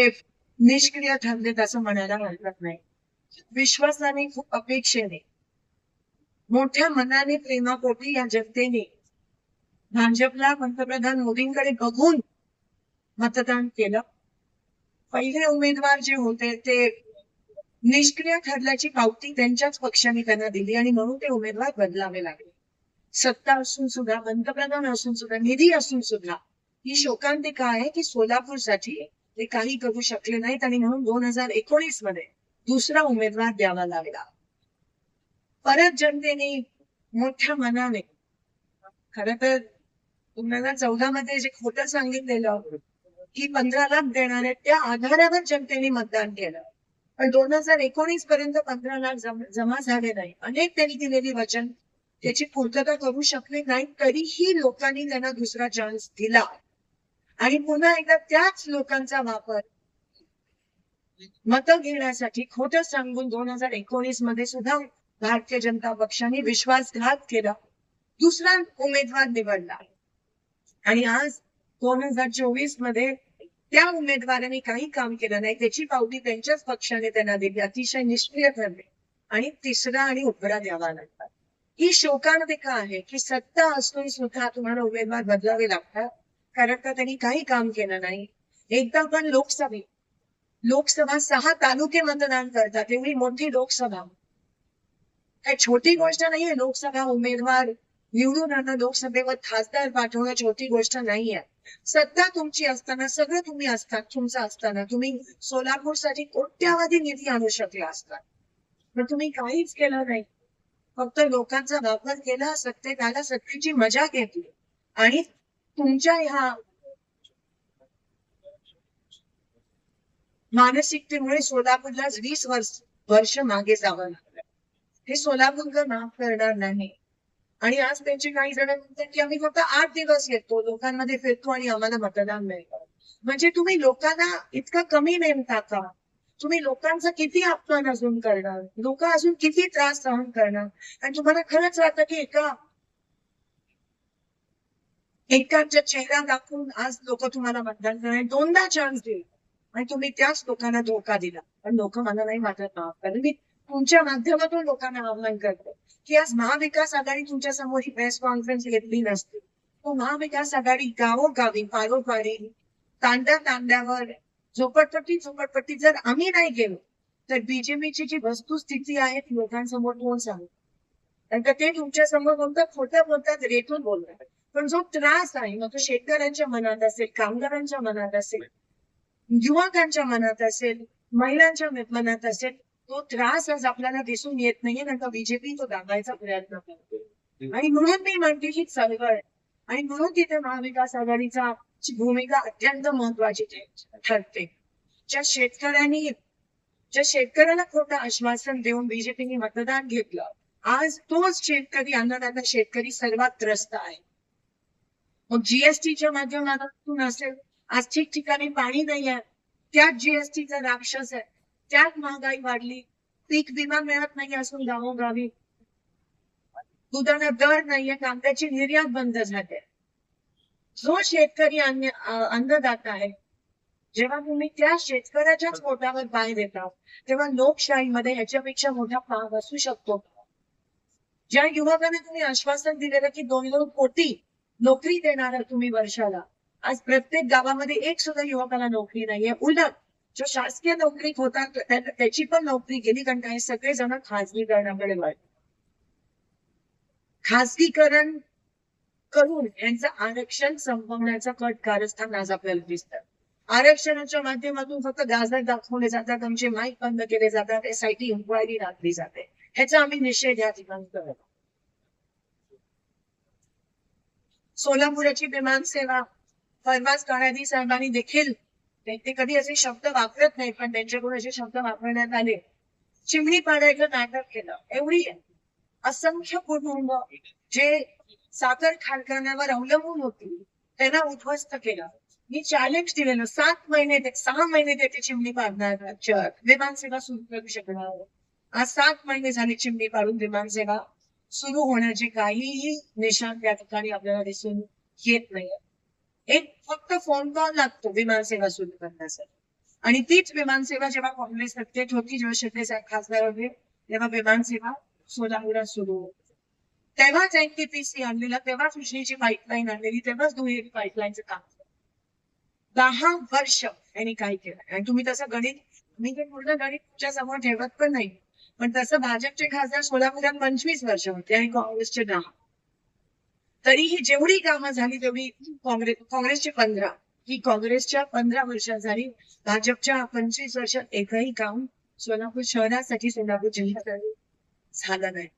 ते निष्क्रिय ठरलेत असं म्हणायला हरकत नाही. विश्वासाने खूप अपेक्षेने. मोठ्या मनाने प्रेमापोटी या जनतेने भाजपला पंतप्रधान मोदींकडे बघून मतदान केलं. पहिले उमेदवार जे होते ते निष्क्रिय ठरल्याची पावती त्यांच्याच पक्षाने त्यांना दिली आणि म्हणून ते उमेदवार बदलावे लागले. सत्ता असून सुद्धा पंतप्रधान असून सुद्धा निधी असून सुद्धा ही शोकांतिका आहे की सोलापूरसाठी ते काही करू शकले नाहीत आणि म्हणून दोन हजार एकोणीसमध्ये दुसरा उमेदवार द्यावा लागला. परत जनतेने मोठ्या मनाने खर तर दोन हजार चौदा मध्ये जे खोटं सांगितलेलं की पंधरा लाख देणार आहेत त्या आधारावर जनतेने मतदान केलं. पण दोन हजार एकोणीस पर्यंत पंधरा लाख जमा झाले नाही. अनेक त्यांनी दिलेली वचन त्याची पूर्तता करू शकले नाही तरीही लोकांनी त्यांना दुसरा चान्स दिला. आणि पुन्हा एकदा त्याच लोकांचा वापर. मतं घेण्यासाठी खोटं सांगून दोन हजार एकोणीसमध्ये सुद्धा भारतीय जनता पक्षाने विश्वासघात केला. दुसरा उमेदवार निवडला. आणि आज दोन हजार चोवीसमध्ये त्या उमेदवाराने काही काम केलं नाही त्याची पावती त्यांच्याच पक्षाने त्यांना दिली. अतिशय निष्क्रिय ठरले. आणि तिसरा आणि उभरा द्यावा लागला. ही शोकांतिका आहे की सत्ता असून सुद्धा तुम्हाला उमेदवार बदलावे लागतात. कारण का त्यांनी काही काम केलं नाही. एकदा पण लोकसभेत लोकसभा सहा तालुके मतदान करतात एवढी मोठी लोकसभा. काय छोटी गोष्ट नाहीये लोकसभा उमेदवार निवडून आणणं लोकसभेवर खासदार पाठवणं छोटी गोष्ट नाहीये. सत्ता तुमची असताना सगळं तुम्ही असतात तुमचं असताना तुम्ही सोलापूरसाठी कोट्यावधी निधी आणू शकला असतात पण तुम्ही काहीच केलं नाही. फक्त लोकांचा वापर केला सत्तेत आला सत्तेची मजा घेतली. आणि तुमच्या ह्या मानसिकतेमुळे सोलापूरला वीस वर्ष वर्ष मागे जावं लागलं. हे सोलापूरकर माफ करणार नाही. आणि आज त्यांचे काही जण म्हणतात की आम्ही फक्त आठ दिवस येतो लोकांमध्ये फिरतो आणि आम्हाला मतदान मिळतं. म्हणजे तुम्ही लोकांना इतका कमी नेमता का तुम्ही लोकांचा किती अपमान अजून करणार? लोक अजून किती त्रास सहन करणार? आणि तुम्हाला खरंच वाटतं की एका एकाचा चेहरा दाखवून आज लोक तुम्हाला मतदान करणार दोनदा चान्स दिला. आणि तुम्ही त्याच लोकांना धोका दिला. पण लोक मला नाही वाटत कारण मी तुमच्या माध्यमातून लोकांना आव्हान करते की आज महाविकास आघाडी तुमच्यासमोर ही प्रेस कॉन्फरन्स घेतली नसते. तो महाविकास आघाडी गावोगावी पारोपारी तांड्या तांड्यावर झोपडपट्टी झोपडपट्टी जर आम्ही नाही गेलो तर बीजेपीची जी वस्तुस्थिती आहे ती लोकांसमोर कोण सांगू कारण का ते तुमच्यासमोर फक्त खोटं बोलतात रेटून बोलतात. पण जो त्रास आहे मग तो शेतकऱ्यांच्या मनात असेल कामगारांच्या मनात असेल युवकांच्या मनात असेल महिलांच्या मनात असेल तो त्रास आज आपल्याला दिसून येत नाहीये नंतर का बीजेपी तो दाबायचा प्रयत्न करतो. आणि म्हणून मी म्हणते ही चळवळ. आणि म्हणून तिथे महाविकास आघाडीचा भूमिका अत्यंत महत्वाची ठरते. ज्या शेतकऱ्यांनी ज्या शेतकऱ्याला खोटं आश्वासन देऊन बीजेपीने मतदान घेतलं आज तोच शेतकरी अन्नदाता शेतकरी सर्वात त्रस्त आहे. मग जीएसटीच्या माध्यमातून असेल आज ठिकठिकाणी पाणी नाही आहे त्यात जीएसटीचा राक्षस आहे. त्यात महागाई वाढली. पीक विमा मिळत नाही असून गावोगावी. दुधाला दर नाहीये. कांद्याची निर्यात बंद झाली जो शेतकरी अन्न अन्नदाता आहे जेव्हा तुम्ही त्या शेतकऱ्याच्याच पोटावर पाय देता तेव्हा लोकशाहीमध्ये ह्याच्यापेक्षा मोठा पाव असू शकतो. का? ज्या युवकांना तुम्ही आश्वासन दिलेलं की दोन दोन कोटी नोकरी देणार तुम्ही वर्षाला. आज प्रत्येक गावामध्ये एक सुद्धा युवकाला नोकरी नाहीये. उलट जो शासकीय नोकरी होता त्याची पण नोकरी गेली कारण काही सगळेजण खाजगीकरणाकडे वळले. खासगीकरण करून यांचं आरक्षण संपवण्याचा कट कारस्थान आज आपल्याला दिसतं आरक्षणाच्या माध्यमातून फक्त गाजर दाखवले जातात आमचे माईक बंद केले जातात एसआयटी इन्क्वायरी राखली जाते. ह्याचा आम्ही निषेध या ठिकाणी करतो सोलापुराची विमान सेवा परवाच काळादी साहेबांनी देखील ते कधी असे शब्द वापरत नाही पण त्यांच्याकडून असे शब्द वापरण्यात आले. चिमणी पाडायचं नाटक केलं. एवढी असंख्य कुटुंब जे साखर कारखान्यावर अवलंबून होती त्यांना उद्ध्वस्त केलं. मी चॅलेंज दिलेलं. सात महिने ते सहा महिने ते ते चिमणी पाडणार राज्यात विमानसेवा सुरू करू शकणार. आज सात महिने झाले चिमणी पाडून विमानसेवा सुरू होण्याचे काहीही निशाण त्या ठिकाणी आपल्याला दिसून येत नाही एक फक्त फोन कॉल लागतो विमानसेवा सुरू करण्यासाठी. आणि तीच विमानसेवा जेव्हा काँग्रेस सत्तेत होती जेव्हा शिंदे साहेब खासदार होते तेव्हा विमानसेवा सोलापुरात सुरू होती. तेव्हाच एनटीपीसी आणलेला तेव्हाच उष्णीची पाईपलाईन आणलेली तेव्हाच दुहेरी पाईपलाईनचं काम झालं. दहा वर्ष यांनी काय केलं आणि तुम्ही तसं गणित मी ते पूर्ण गणित तुमच्यासमोर ठेवत पण नाही. पण तसं भाजपचे खासदार सोलापुरात पंचवीस वर्ष होते आणि काँग्रेसचे दहा. तरीही जेवढी कामं झाली तेवढी काँग्रेस काँग्रेसचे पंधरा. ही काँग्रेसच्या पंधरा वर्षात झाली. भाजपच्या पंचवीस वर्षात एकही काम सोलापूर शहरासाठी सोलापूर जिल्ह्यासाठी झालं नाही.